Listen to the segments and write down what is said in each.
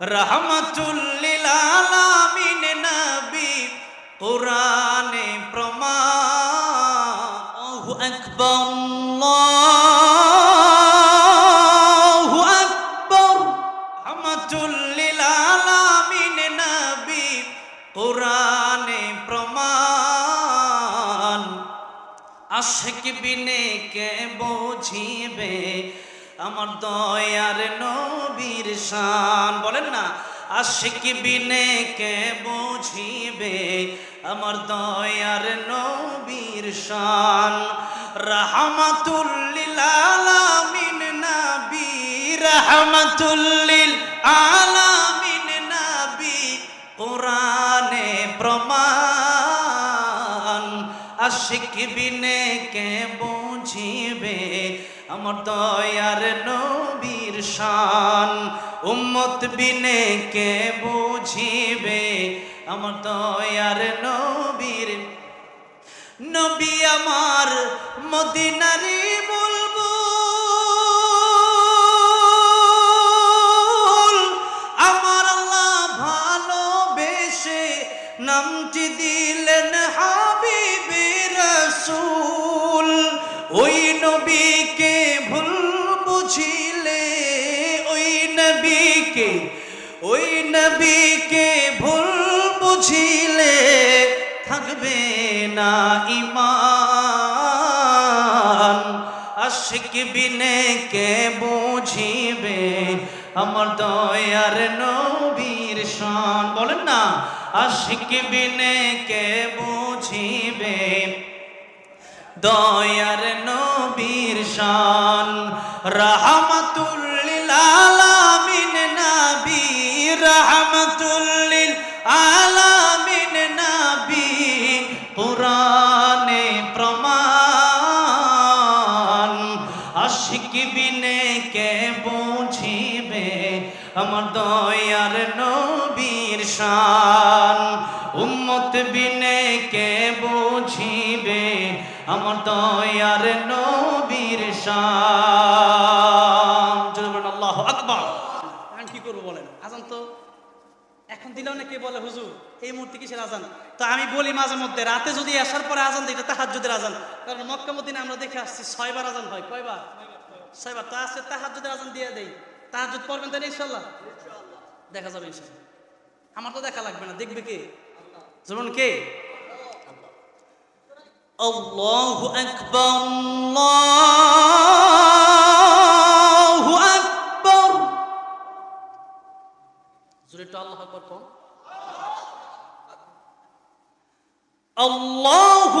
রহমতুল্লিল আলামিন নবী কোরআনে প্রমাণ। আল্লাহু আকবার আল্লাহু আকবার। রহমতুল্লিল আলামিন নবী কোরআনে প্রমাণ। আশেক বিনে কে বুঝিবে আমার দয়ার নবীর শান। বলেন না, আশেক বিনে কে বুঝিবে? আমার দয়ার নবীর শান। রাহমাতুল্লিল আলামিন নবী, রাহমাতুল্লিল আলামিন নবী, কোরআনে প্রমাণ। আশিক বিনে কে বুঝিবে আমার দয়ার নবীর শান উম্মত বিনে কে বুঝিবে? আমার দয়ার নবীর নবী আমার মদিনারি বুলবুল আমার আল্লাহ ভালোবেসে নামটি দিলেন ওই নবীকে ভুল বুঝিলে, ওই নবীকে ওই নবীকে ভুল বুঝিলে থাকবে না ইমান। আশিক বিনে কে বুঝিবে আমার দয়ার নবীর শান? বলেন না, আশিক বিনে কে বুঝিবে দয়ার নবীর শান, রাহমাতুল্লিল আলামিন নবী, রাহমাতুল্লিল আলামিন নবী পুরানে প্রমাণ। আশিক বিনে কে বুঝিবে আমার দয়ার নবীর শান, উম্মত বিনে আমার দয়ার নবীর আল্লাহ আকবার। এখন কি করব বলেন? আজান তো এখন দিলে অনেকে বলে, হুজুর, এই মুহূর্তে কিসের আজান? তো আমি বলি মাঝে মধ্যে, রাতে যদি আসার পরে আজান দিই এটা তাহাজ্জুদের আজান। কারণ মক্কা মদিনে আমরা দেখে আসছি, ছয়বার আজান হয়। কয়বার? ছয়বার। তো আছে, তাহাজ্জুদের আজান দিয়ে দেই। তাহাজ্জুদ পড়বেন তাই ইনশাল্লাহ দেখা যাবে ইনশাল্লাহ আমার তো দেখা লাগবে না। দেখবে কে? যেমন কে? আল্লাহু আকবার আল্লাহু আকবার জোরে একটু আল্লাহু আকবার কোন আল্লাহু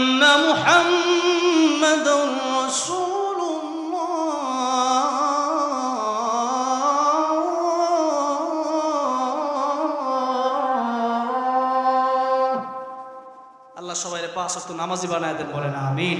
পাঁচ নামাজি বানায় দেন বলেন আমিন।